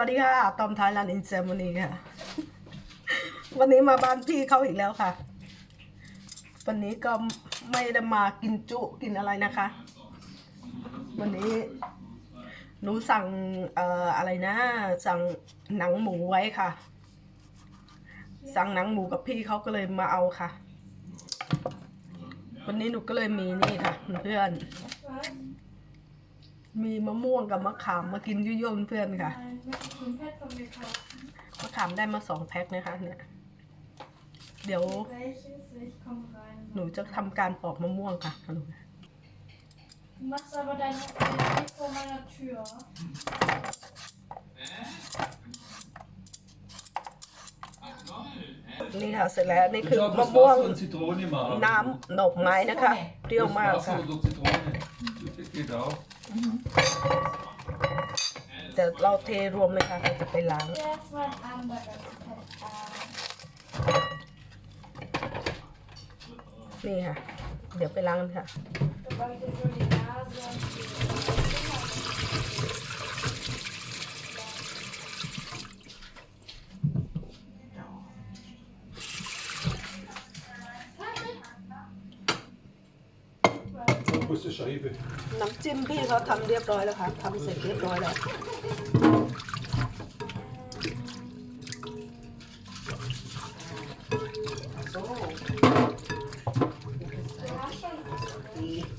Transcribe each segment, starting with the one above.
วัสดีค่ะตอมไทยแลนด์อินเจมนีค่ะ วันนี้มาบ้านพี่เขาอีกแล้วค่ะ วันนี้ก็ไม่ได้มากินจุกินอะไรนะคะ วันนี้หนูสั่งเอ่ออะไรนะ สั่งหนังหมูไว้ค่ะ สั่งหนังหมูกับพี่เขาก็เลยมาเอาค่ะ วันนี้หนูก็เลยมีนี่ค่ะเพื่อน มีมะม่วงกับมะขามมากินยุ่ยๆเพื่อนค่ะ มะขามได้มาสองแพ็คนะคะเนี่ย เดี๋ยว หนูจะทำการปอกมะม่วงค่ะลุง machst นี่ค่ะเสร็จแล้วนี่คือมะม่วงน้ำหนกไม้นะคะเปรี้ยวมากค่ะ เดี๋ยวเราเทรวมเลยค่ะเราจะไปล้าง นี่ค่ะ เดี๋ยวไปล้างกันค่ะ พี่เขาทำเรียบร้อยแล้วค่ะทำเสร็จเรียบร้อยแล้ว Du hast schon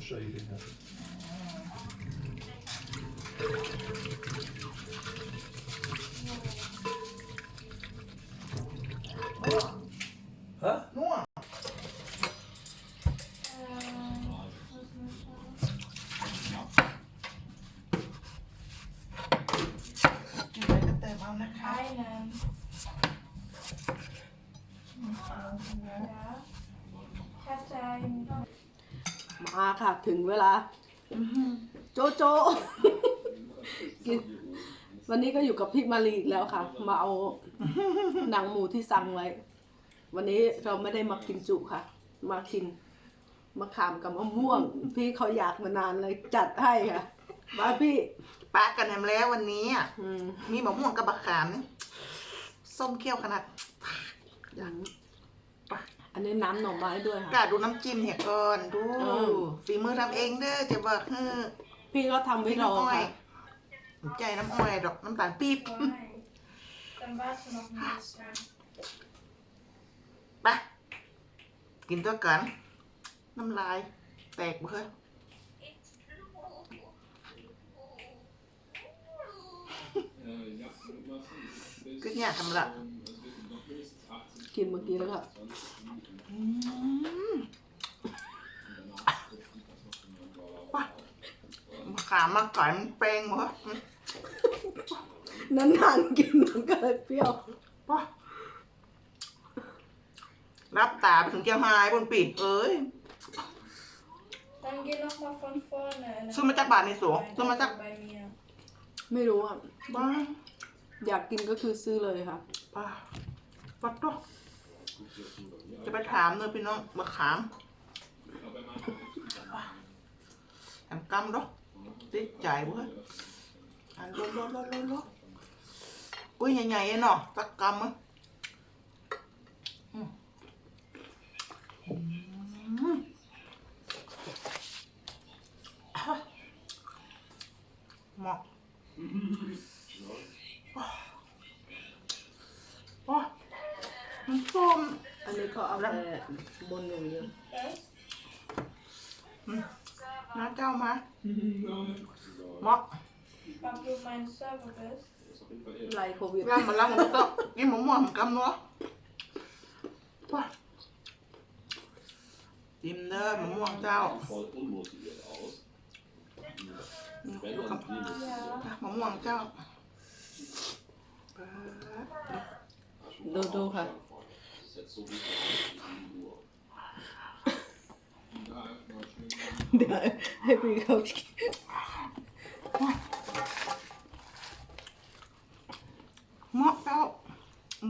Scheibe. Ja. Hä? เติมเอานะคะ einen. Ja. Ich hatte einen. มาค่ะ ถึง เวลา โจโจ กิน วันนี้ก็อยู่กับพี่มารีอีกแล้วค่ะ มาเอาหนังหมูที่สั่งไว้ วันนี้เราไม่ได้มากินจุค่ะ มากินมะขามกับมะม่วง พี่เขาอยากมานานเลยจัดให้ค่ะมาพี่ป้ากันแฮมแล้ววันนี้อะอืมมีมะม่วงกับบักขามนี่ส้มเคี้ยวขนาด อย่าง อันนี้น้ำหน่อไม้ด้วยค่ะกาดูน้ำจิ้มเนี่ยก่อนดูเออ ฝีมือทำเองเด้อจะบอกเฮ้อพี่ก็ทำไว้พี่รอน้ำอ้อยค่ะใจน้ำอ้อยดอกน้ำตาลปี๊บ Nein. Dann warst du noch ein bisschen. ไปกินตัวกันน้ำลาย แตกบ่เคยก็เนี่ยทำละกินเมื่อกี้แล้วค่ะว้า มาขามมาก่อยมันเปรงหมดนานๆกินมันก็เลยเปรี้ยวว้ารับตาไปถึงเจ้าหายบนปีเอ้ย Dann geh noch mal von vorne. in der ซื้อมาจากบาทในสวนซื้อมาจาก bei mir. ไม่รู้อะ บ้าอยากกินก็คือซื้อเลยค่ะ ป้าปัดตัว จะไปถามเลยพี่น้องมาขามแอมกำดอกติดใจเว้ยอันโลโลโลโลโลกุ้ยใหญ่ๆเนาะสักกำมั้งอืมอืมอะเหมาะโอ้ยมันส้ม อันนี้เขาเอา แต่บนอย่างเดียว Echt? น้าเจ้ามาเหมาะ Ob du mein Server bist? ไลโควิดร่างมาล่างมันก็กินหมูม่วงกำเนาะว้าจิ้มเด้อมะม่วงเจ้า voll unmotiviert aus. Wenn Du dann kommst. Liebes. Ja. มะม่วงเจ้าดูดูค่ะ Das เดี๋ยวให้พี่เขากินเหมาะเจ้า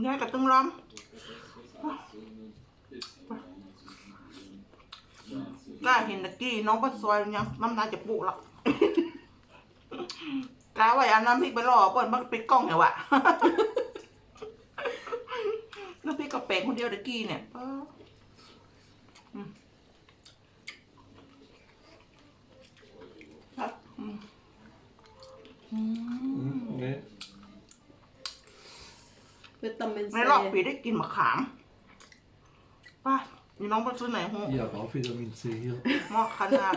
ย้ายกับตึงล้อมกล้าเห็นตะกี้น้องบ้านซอยยังน้ำลาจะปุละกาไว้เอาน้ำพริกไปรอเปิดมันปิดกล้องเหรอวะ กกับเป็ดคนเดียวตะกี้เนี่ยป๊าอืมครับอืมอืม Nee. วิตามินในซีรอบปีได้กินมะขามป้ามีน้องไปซื้อไหนหู Ja, auch Vitamin C hier. เหมาะขนาด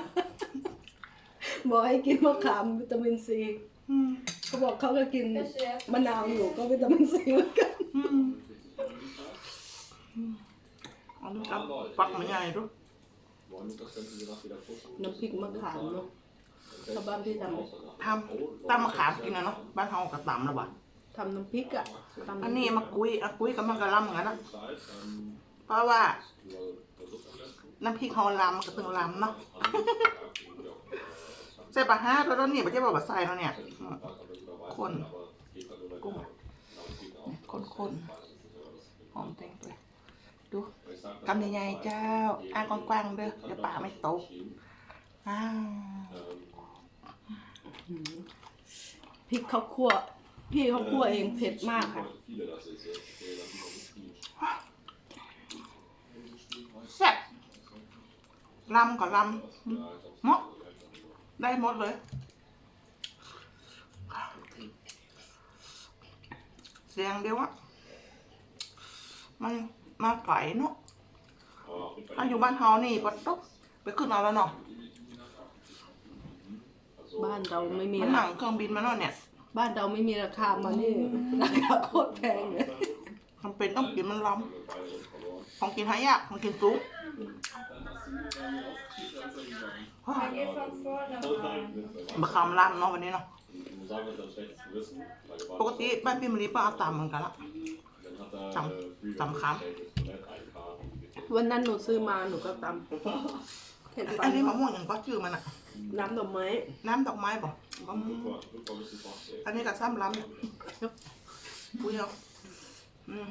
บอกให้กินมะขามวิตามินซีอืมเขาบอกเขาก็กิน Das erste. มะนาวอยู่ก็วิตามินซีเหมือนกันอืม เอาดูครับปักมันใหญ่ดู Wollen wir das ganze Nacht wieder pushen? น้ำพริกมะขามเนาะชาวบ้านที่ททำตำมะขามกินนะเนาะบ้านเฮากับตำแล้ววะำทำน้ำพริกอะตำอันนี้มากุยอะกุยกับมันกะลำเหมือนกันนะ Zeit, dann เพราะว่า nur versucht am besten. น้ำพริกเฮาลำกับตึงลำเนาะใส่ปลาห้าตัวแล้วนี่ไม่ใช่บอกว่าใส่แล้วเนี่ยอืมคนกุ้งคนคนๆหอมเต็งเลย ดูกำใหญ่ๆเจ้าอ่างกว้างๆเด้อเดี๋ยวปลาไม่ตกอ้าวพริกเขาคั่วพี่เขาคั่วเองเผ็ดมากค่ะแซ่บลำกับลำหมาะได้หมดเลยเสียงเดียวอะมัน มาไก่เนาะ Aber auf jeden Fall ถ้าอยู่บ้านเฮานี่ปะตุ๊บไปขึ้นเอาแล้วเนาะบ้านเราไม่มีมันหนัรางเครื่องบินมาเนาะเนี่ย บ้านเราไม่มีราคามานี่ราคาโคตรแพงเลยจำเป็นต้องกินมันล้ำของกินหายากของกินสูง Man geht von vorne rein. มาคำล้ำเนาะวันนี้เนาะ Ich muss sagen, das ist ein schlechtes Gewissen, weil wir ป waren กติบ้านพี่มะลิป้าเอาตามเหมือนกันละ dann hat er Tam- äh, Freeway Tam Kram. gestellt, das Toilette einkarten. วันนั้นหนูซื้อมาหนูก็ตำเผ็ดอันฟัอันนนี้มะม่วงอย่างก็ชื่อมันอะน้ำดอกไม้ น้ำดอกไม้บอกอืม Super, super bisschen Fachsee. อันนี้กับซ้ำล้ำปุ้ยเอาอืม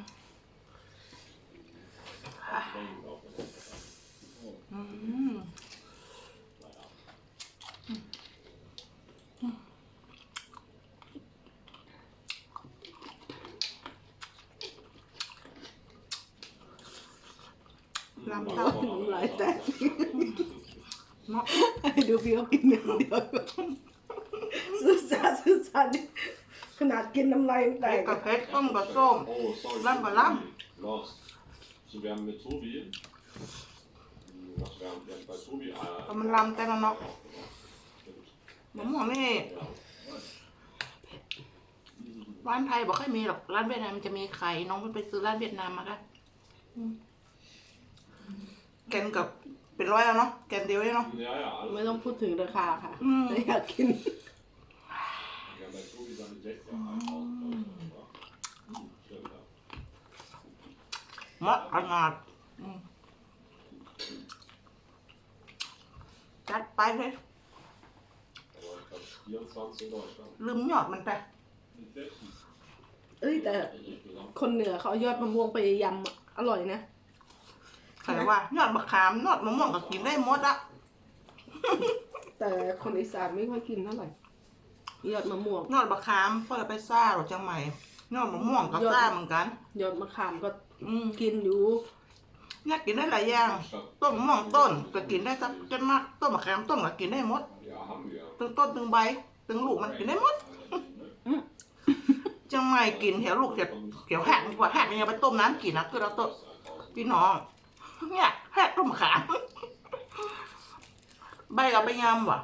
อืมลำเต้า น้ำลายแตก เนาะ ให้ดูพี่เขากินอย่าง เดียวซื้อซาซื้อซานี่ขนาดกินน้ำลายยังแตเผ็ดกกับเผ็ดส้มกับส้ม Oh, sorry. Lamm mal Lamm. Lost. So, wir haben mit Tobi. hm, Was, wir haben, wir haben bei Tobi. Äh, แต่มันลำแต่ละเนาะมะม่วงนี่ร้านไทยบอกให้มีหรอกร้านเวียดนามมันจะมีไข่น้องไปซื้อร้านเวียดนามมากันอืมแกนกับ เป็นร้อยแล้วเนาะแกนเดียวเองเนาะ ja, ja, alles. ไม่ต้องพูดถึงราคาค่ะอืม แต่อยากกิน Wir haben bei Tobi seine 60 Einkauf. Stimmt, ja. เหมาะขนาดอืมจัดไปเลย Aber ich glaube, 24 in Deutschland. ลืมยอดมันไปเอ้ยแต่คนเหนือเขาเอายอดมะม่วงไปยำอะอร่อยนะ ใครว่ายอดมะขามยอดมะม่วงก็กินได้หมดอะแต่คนอีสานไม่ค่อยกินเท่าไหร่ยอดมะม่วงยอดมะขามเพื่อไปซ่าหรือจังใหม่ยอดมะม่วงก็ซ่าเหมือนกันยอดมะขามก็อืมกินอยู่เนี่ยกินได้หลายอย่างต้นมะม่วงต้นก็กินได้สักจนมากต้นมะขามต้นก็กินได้หมด Ja, haben wir. ตึงต้นตึงใบตึงลูกมันกินได้หมดจังไม่กินแถวลูกแถวแถวแหกดีกว่าแหกยังไงไปต้มน้ำกินนะคือเราต้นพี่น้อง เนี่ยแหกต้มมะขามใบกับใบยำว่ะ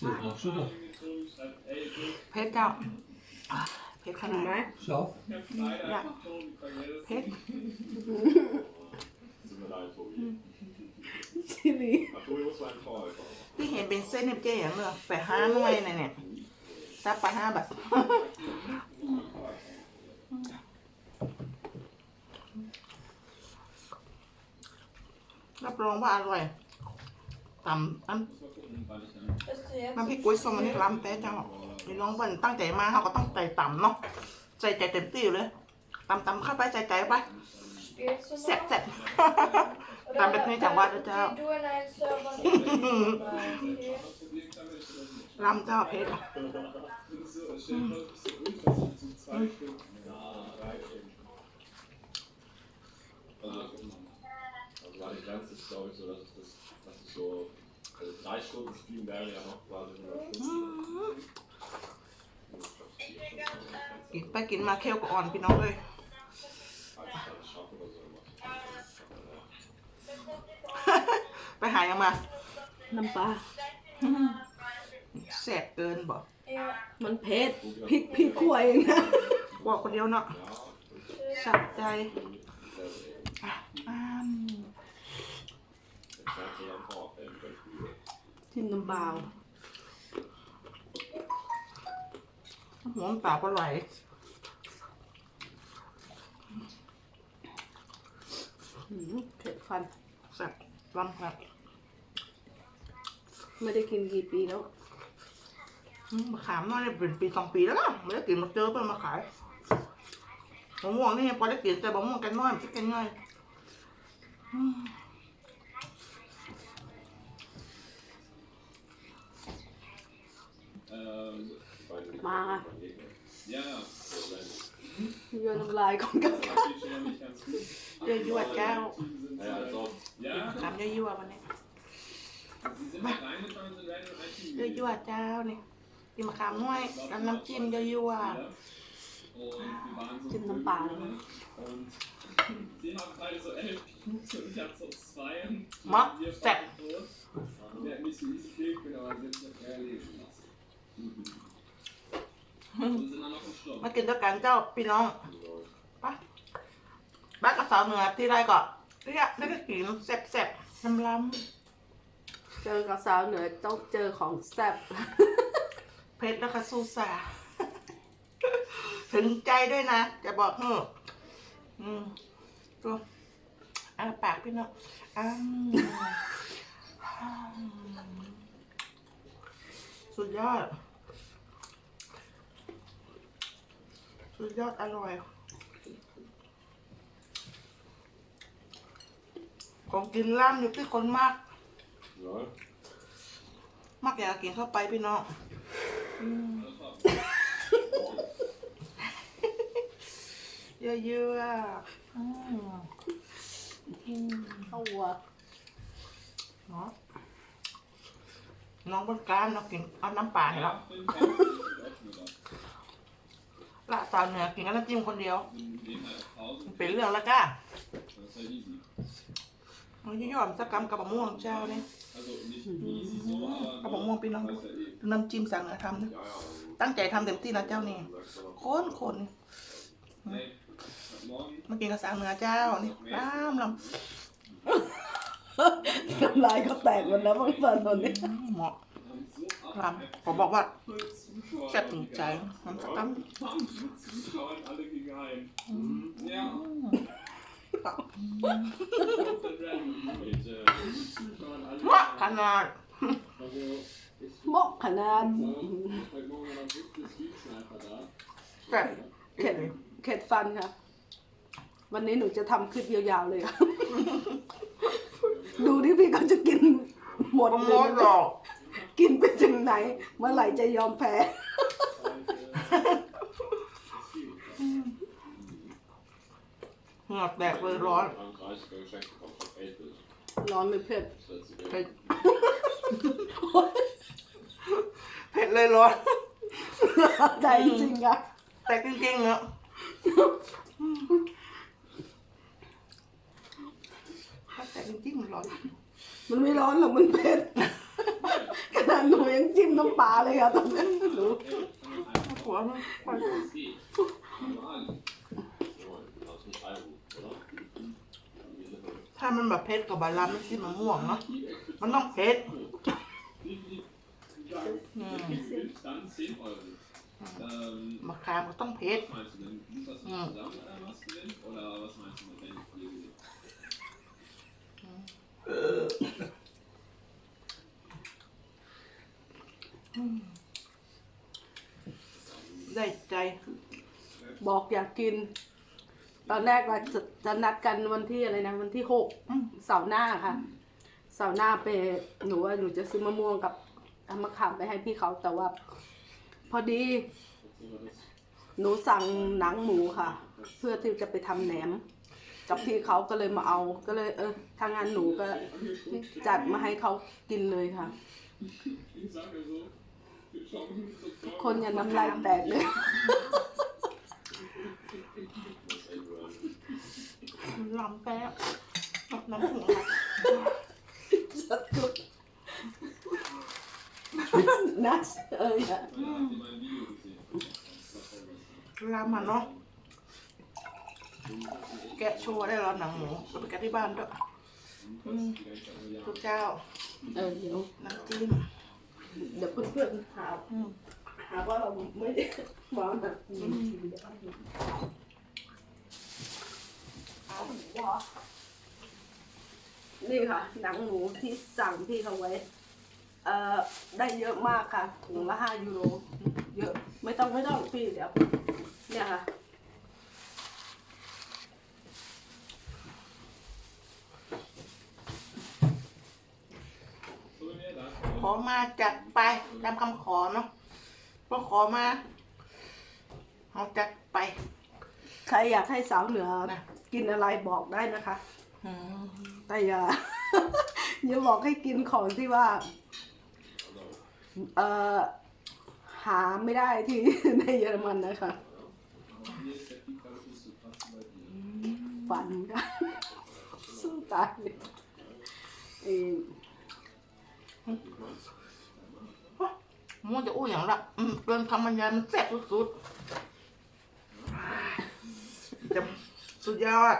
Zählt noch Sugar. เพชรเจ้าอะเพชรขเห็นาดนไหม Scharf. อยากเพชร Tut mir leid, Tobi. ชิลี Ach, Tobi muss mal einen Vorhalt machen. ที่เห็นเป็นเส้นเนี่ยเจ๊อย่างเนื้อไปห้าหน่วยเนี่ยเนี่ยซับไปห้าบาท รับรองว่าอร่อยตำอัน Bist du jetzt น้ำพริกกุ้ยส้มอันนี้ล้ำแต่จังหรอกนี่น้องเปิ้ลตั้งใจมาเขาก็ต้องใจต่ำเนาะใจใจเต็มที่เลยตำตำเข้าไปใจใจไป spielst du แซ่บ noch? แซ่บ Oder Damit nicht am Warten, die ja. du in einen Server nicht okay. ลำเจ้าเพชร So, stell dir vor, du bist so unversucht, so zwei Stunden. Ja, drei Stunden. Also, also war nicht ganz, das ist glaube ich so, dass ich das, dass ich so, also drei Stunden Stream wäre ja noch quasi 100 Stunden. กินไปกินมาเคี้ยวก็อ่อนพี่น้องเลย Falls ich das schaffe oder so immer. ไปหายังมา น้ำปลาแสบเกินบ่ Ja. มันเผ็ดพริกพริกขั่วเองนะบอกคนเดียวเนาะ Ja, สับใจอะอ้าม das schafft ihr dann auch, wenn du Spiele. ชิมน้ำเปล่าหัวมันปากก็ไหลเผ็ดฟันแสบลำครับไม่ได้กินกี่ปีแล้วมะขามน้อยเนี่ยเป็นปีสองปีแล้วนะไม่ได้กินมาเจอเพิ่นมาขายมะม่วงนี่พอได้กินแต่มะม่วงกันน้อยมันจะกินง่ายอื bei den- Mara. Ja, ja, so sein. เยื่อน้ำลายของกัน Das geht schon mal nicht ganz gut. เยอะยวดเจ้า Ja, also, ja, ขามเยอะยวดวันนี้ sie sind halt reingefahren, sind random เยอะ IT ยวดเจ้านี่กินมะขามน้อยกับน้ำจิ้มเยอะยวด Und wir waren so จิ้มน้ำปลาเลย und sie haben beide so มากินด้วยกันเจ้าพี่น้องไปบ้านกับสาวเหนือที่ไรก่อนเนี่ยนี่ก็กินแซ่บๆน้ำล้เจอกับสาวเหนือต้องเจอของแซ่บำเพชรแล้วก็ซูซาถึงใจด้วยนะ จะบอกเฮ้ออืมตัวอ่าปากพี่น้องอ้ามสุดยอด สุดยอดอร่อย ของกินล่ำอยู่ที่คนมาก Ja. มักอยากกินเข้าไปพี่น้องอืมเยอะๆอะอืมอืมเข้าวัวเนาะน้องบนกลารน้องกินเอาน้ำปลาให้เรา Ja, bin ich auch. ละสาวเหนือกินกับน้ำจิ้มคนเดียว In dem halt Pause. มันเป็นเรื่องแล้วก้า Das ist halt easy. มันจะยอมสักกรรมกับมะม่วงเจ้าเนี่ย Also nicht easy so, aber. กับมะม่วงพี่น้องดู weiß ja eh. ดูน้ำจิ้มสั่งเหนือทำนะ Ja, ja. ตั้งใจทำเต็มที่นะเจ้านี่คนคน Hey, morgen มากินกับสาวเหนือเจ้านี่ล้ำลน้ำลายเขาแตกหมดแล้วบางตอนตอนนี้ำเหมาะ so ลำผมบอกว่า Zuschauer. แซ่บถึงใจมันสักกรรม Zuschauern alle gegen einen. Ja. Mit, äh, Zuschauern alle ว่าข gegen einen. นาด Also, ich เหมาะขนาด heute Morgen war wirklich viel Sniper da. แซ่บเข็ดเข็ดฟันค่ะ วันนี้หนูจะทำคลิปยาวๆเลยค่ะดูที่พี่เขาจะกินหมดมะเลม่วงยดอก กินไปถึงไหน เมื่อไหร่จะยอมแพ้ เหงือกแดกเลยร้อน Frankreich geschenkt bekommen von Apple. ร้อนหรือเผ็ด Das hört sich เผ็ดเผ็ดเลยร้อนใจจริงๆอะแต่จริงๆเนอะแต่จริงๆมันร้อน มันไม่ร้อนหรอกมันเผ็ดขนาดหนูยังจิ้มน้ำปลาเลยค่ะตอนนั้นหนูหัวมันถ้ามันแบบเผ็ดกับบาลามไม่ใช่มะม่วงเนาะมันต้องเผ็ดมะขามก็ต้องเผ็ด ได้ใจ บอกอยากกิน ตอนแรกว่าจะจะนัดกันวันที่อะไรนะ วันที่หกเสาร์หน้าค่ะ เสาร์หน้าไปหนูว่าหนูจะซื้อมะม่วงกับมะขามไปให้พี่เขาแต่ว่า พอดี หนูสั่งหนังหมูค่ะ เพื่อที่จะไปทำแหนม กับพี่เขาก็เลยมาเอาก็เลย เออทางงานหนูก็จัดมาให้เขากินเลยค่ะ ทุกคนอย่าน้ำลายแตกเลยลำแป๊บน้ำหัวสักทุกนัสเอออะลำมันเนาะแกะโชัวได้แล้วหนังหมูเอาไปแกะที่บ้านด้วยอืมทุกเจ้า เออเดี๋ยวน้ำจิ้ม เดี๋ยวเพื่อนๆหาอืมหาว่าเราไม่ได้มาหนักนี่ค่ะ หนังหมูที่สั่งพี่เขาไว้ เอ่อได้เยอะมากค่ะถุงละห้ายูโรเยอะ ไม่ต้องไม่ต้องพี่เดี๋ยวเนี่ยค่ะ อมาจัดไปตามคำขอเนาะพอขอมาเอาจัดไป ใครอยากให้สาวเหนือนะกินอะไรบอกได้นะคะ อืมแต่อย่า อย่าบอกให้กินของที่ว่า เอ่อ หาไม่ได้ที่ ในเยอรมันนะคะฝันกัน สู้ตายเลยเออ มันจะอู้อย่างละอืมเกินคำบรรยายมันแซ่บสุดๆจะสุดยอด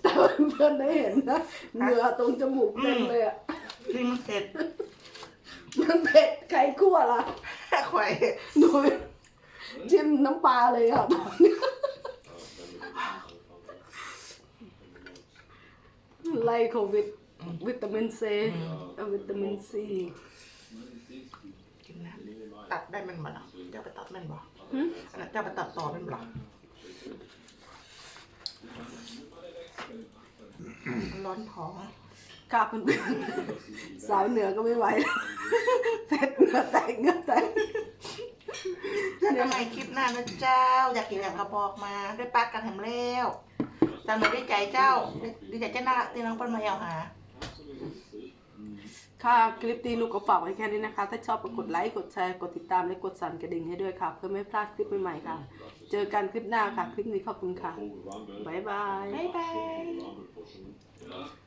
แต่เพื่อนได้เห็นนะเหงื่อตรงจมูกเต็มเลยอะที่มันเผ็ดมันเผ็ดไข่คั่วล่ะไข่หนูจิ้มน้ำปลาเลยอะไล่โควิด วิตามินซีเอ่อวิตามินซีกินนะตัดได้แมันบ่เนาะเจ้าไปตัดแมันบ่อันนั้นเจ้าไปตัดต่อแมันบ่ร้อนท้องค่ะเพื่อนๆสาวเหนือก็ไม่ไหวแล้วเผ็ดเหงื่อแตกเหงื่อแตกเจอกันใหม่คลิปหน้านะเจ้า อยากกินอย่างกระบอกมาได้ปักกันแถมแล้วแต่หนูดีใจเจ้าดีใจเจ้าน่ารักที่น้องเปิ้ลมาเอาหา ค่ะคลิปนี้ลูกก็ฝากไว้แค่นี้นะคะ ถ้าชอบก็กดไลค์ กดแชร์ กดติดตาม และกดสั่นกระดิ่งให้ด้วยค่ะ เพื่อไม่พลาดคลิปใหม่ๆค่ะ เจอกันคลิปหน้าค่ะ คลิปนี้ขอบคุณค่ะ บ๊ายบาย บ๊ายบาย